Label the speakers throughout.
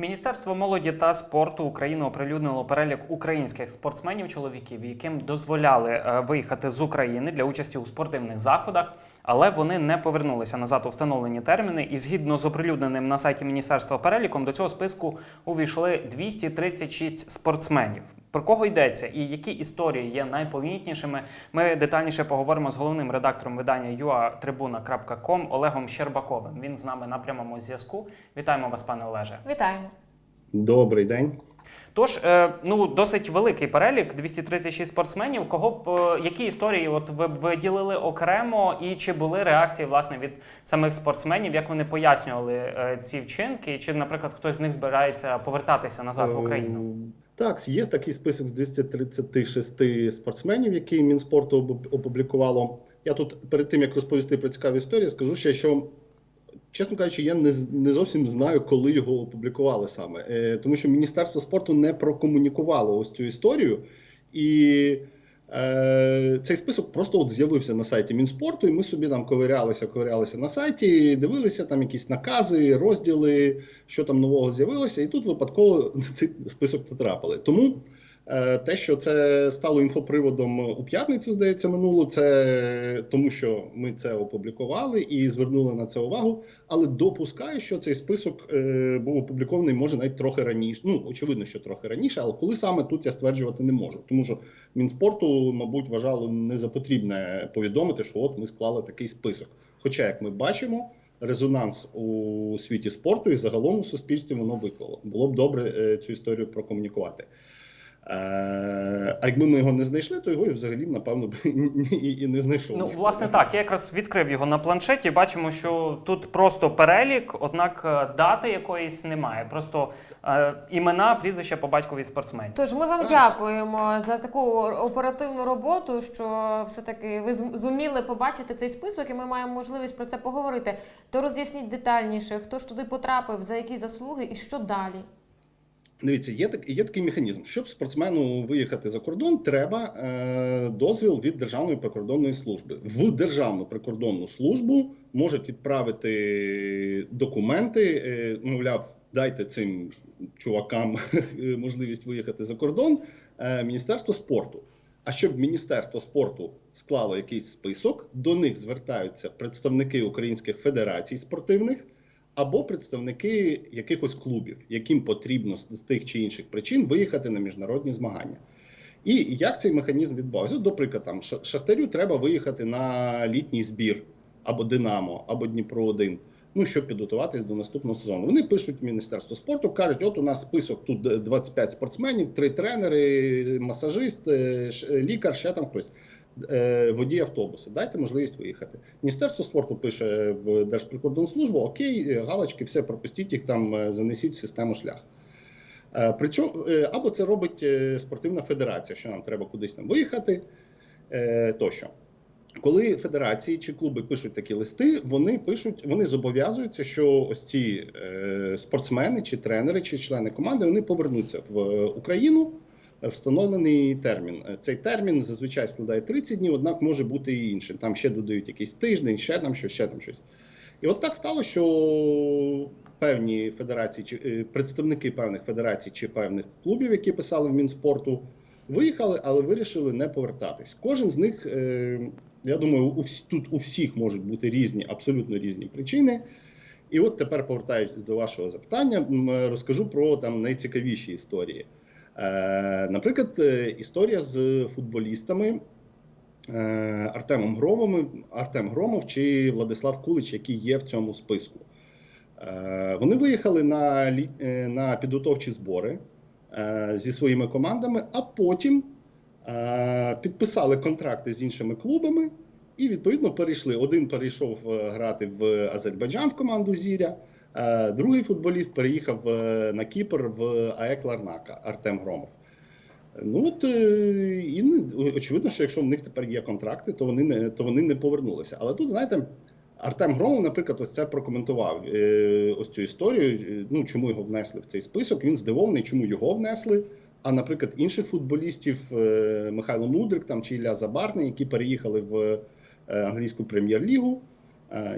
Speaker 1: Міністерство молоді та спорту України оприлюднило перелік українських спортсменів-чоловіків, яким дозволяли е, виїхати з України для участі у спортивних заходах, але вони не повернулися назад у встановлені терміни. І згідно з оприлюдненим на сайті міністерства переліком, до цього списку увійшли 236 спортсменів. Про кого йдеться і які історії є найповітнішими, ми детальніше поговоримо з головним редактором видання uatribuna.com Олегом Щербаковим. Він з нами на прямому зв'язку. Вітаємо вас, пане Олеже.
Speaker 2: Вітаємо.
Speaker 3: Добрий день.
Speaker 1: Тож, е, ну досить великий перелік 236 спортсменів. Кого б е, які історії от ви б виділили окремо, і чи були реакції власне від самих спортсменів? Як вони пояснювали е, ці вчинки? Чи, наприклад, хтось з них збирається повертатися назад в Україну?
Speaker 3: Так, є такий список з 236 спортсменів, який Мінспорту опублікувало. Я тут перед тим як розповісти про цікаві історії, скажу ще, що. Чесно кажучи, я не, не зовсім знаю, коли його опублікували саме, е, тому що Міністерство спорту не прокомунікувало ось цю історію, і цей список просто от з'явився на сайті Мінспорту, і ми собі там ковирялися, ковирялися на сайті, дивилися там якісь накази, розділи, що там нового з'явилося, і тут випадково на цей список потрапили. Тому е, те, що це стало інфоприводом у п'ятницю, здається, минуло, це тому, що ми це опублікували і звернули на це увагу. Але допускаю, що цей список е, був опублікований може навіть трохи раніше. Ну очевидно, що трохи раніше, але коли саме тут я стверджувати не можу, тому що Мінспорту, мабуть, вважало не за потрібне повідомити, що от ми склали такий список. Хоча, як ми бачимо, резонанс у світі спорту і загалом у суспільстві воно виклало. Було б добре е, цю історію прокомунікувати. А якби ми його не знайшли, то його і взагалі, напевно, б і, і не знайшов.
Speaker 1: Ну,
Speaker 3: ніхто.
Speaker 1: власне, так. Я якраз відкрив його на планшеті. Бачимо, що тут просто перелік, однак е, дати якоїсь немає. Просто е, імена, прізвища по батькові спортсменів.
Speaker 2: Тож ми вам
Speaker 3: Так.
Speaker 2: дякуємо за таку оперативну роботу, що все-таки ви зуміли побачити цей список, і ми маємо можливість про це поговорити. То роз'ясніть детальніше, хто ж туди потрапив, за які заслуги і що далі.
Speaker 3: Дивіться, є так, є такий механізм. Щоб спортсмену виїхати за кордон, треба е, дозвіл від Державної прикордонної служби. В Державну прикордонну службу можуть відправити документи, е, мовляв, дайте цим чувакам можливість виїхати за кордон. Е, Міністерство спорту. А щоб Міністерство спорту склало якийсь список, до них звертаються представники українських федерацій спортивних або представники якихось клубів, яким потрібно з тих чи інших причин виїхати на міжнародні змагання. І як цей механізм відбувається? От, До прикладу, там Шахтарю треба виїхати на літній збір або Динамо, або Дніпро 1 ну щоб підготуватись до наступного сезону. Вони пишуть в Міністерство спорту, кажуть: от у нас список тут 25 спортсменів, три тренери, масажист, е, лікар, ще там хтось. Е, Водій автобуса, дайте можливість виїхати. Міністерство спорту пише в Держприкордонслужбу: Окей, е, галочки, все пропустіть їх там, е, занесіть в систему шлях. Причому або це робить спортивна федерація, що нам треба кудись там виїхати тощо. Коли федерації чи клуби пишуть такі листи, вони пишуть, вони зобов'язуються, що ось ці спортсмени, чи тренери, чи члени команди вони повернуться в Україну встановлений термін. Е, Цей термін зазвичай складає 30 днів, однак може бути і іншим. Там ще додають якийсь тиждень, ще там щось, ще там щось. І от так стало, що певні федерації, чи е, представники певних федерацій чи певних клубів, які писали в Мінспорту, виїхали, але вирішили не повертатись. Кожен з них, е, я думаю, тут у всіх можуть бути різні, абсолютно різні причини. І от тепер, повертаючись до вашого запитання, розкажу про там найцікавіші історії. Е, наприклад, е, історія з футболістами е, Артемом Громовим, Артем Громов чи Владислав Кулич, які є в цьому списку. Вони виїхали на, на підготовчі збори зі своїми командами, а потім підписали контракти з іншими клубами і відповідно перейшли. Один перейшов грати в Азербайджан в команду Зіря. Е, Другий футболіст переїхав е, на Кіпр в АЕК Ларнака Артем Громов. Ну от е, і очевидно, що якщо в них тепер є контракти, то вони не то вони не повернулися. Але тут знаєте, Артем Громов, наприклад, ось це прокоментував ось цю історію. Ну чому його внесли в цей список? Він здивований, чому його внесли. А, наприклад, інших футболістів Михайло Мудрик там чи Ілля Забарний, які переїхали в англійську прем'єр-лігу,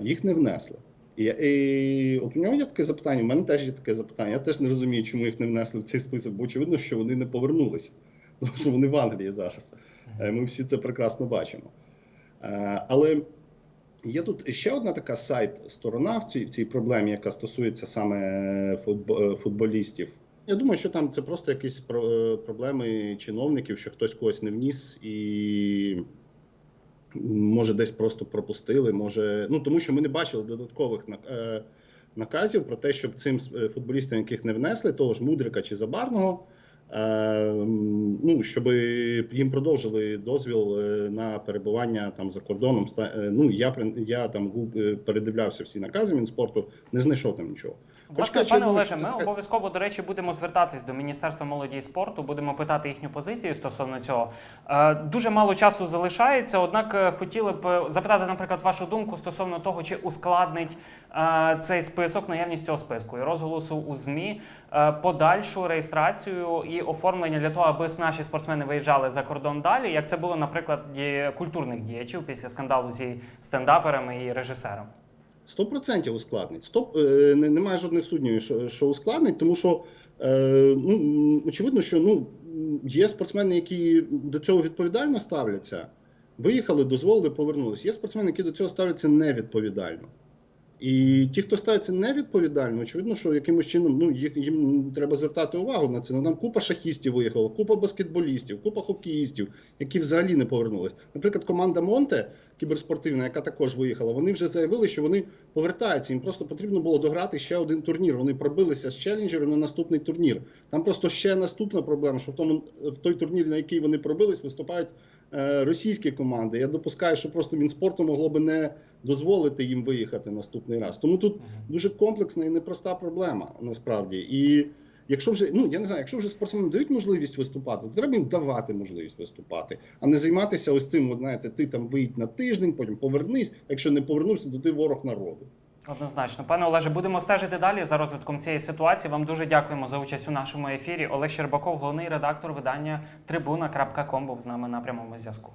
Speaker 3: їх не внесли. І, і от у нього є таке запитання, у мене теж є таке запитання. Я теж не розумію, чому їх не внесли в цей список, бо очевидно, що вони не повернулися, тому що вони в Англії зараз. Е, Ми всі це прекрасно бачимо. Е, Але є тут ще одна така сайт-сторона в цій, в цій проблемі, яка стосується саме е, футболістів. Я думаю, що там це просто якісь проблеми чиновників, що хтось когось не вніс і може десь просто пропустили. Може, ну тому що ми не бачили додаткових е, наказів про те, щоб цим е, футболістам, яких не внесли, того ж Мудрика чи Забарного, ну щоб їм продовжили дозвіл е, на перебування там за кордоном. Е, Ну я я там е, передивлявся всі накази Мінспорту, не знайшов там нічого.
Speaker 1: Власне, пане Олеже, ми обов'язково, до речі, будемо звертатись до Міністерства молоді і спорту, будемо питати їхню позицію стосовно цього. Е, Дуже мало часу залишається, однак е, хотіли б е, запитати, наприклад, вашу думку стосовно того, чи ускладнить е, цей список, наявність цього списку і розголосу у ЗМІ е, подальшу реєстрацію і оформлення для того, аби наші спортсмени виїжджали за кордон далі, як це було, наприклад, культурних діячів після скандалу зі стендаперами і режисером.
Speaker 3: Сто процентів ускладнить. Стоп, е, немає жодних сумнівів, що, що ускладнить, тому що е, ну, очевидно, що ну, є спортсмени, які до цього відповідально ставляться. Виїхали, дозволили, повернулися. Є спортсмени, які до цього ставляться невідповідально. І ті, хто ставиться невідповідально, очевидно, що якимось чином ну, їх, їм треба звертати увагу на це. Ну, там купа шахістів виїхала, купа баскетболістів, купа хокеїстів, які взагалі не повернулись. Наприклад, команда Монте кіберспортивна, яка також виїхала, вони вже заявили, що вони повертаються. Їм просто потрібно було дограти ще один турнір. Вони пробилися з челенджером на наступний турнір. Там просто ще наступна проблема, що в тому в той турнір, на який вони пробились, виступають е, російські команди. Я допускаю, що просто Мінспорту могло би не дозволити їм виїхати наступний раз. Тому тут дуже комплексна і непроста проблема насправді. І якщо вже ну я не знаю, якщо вже спортсменам дають можливість виступати, то треба їм давати можливість виступати, а не займатися ось цим. От, знаєте, ти там виїдь на тиждень, потім повернись. Якщо не повернувся, то ти ворог народу.
Speaker 1: Однозначно, пане Олеже, будемо стежити далі за розвитком цієї ситуації. Вам дуже дякуємо за участь у нашому ефірі. Олег Щербаков, головний редактор видання Трибуна.ком був з нами на прямому зв'язку.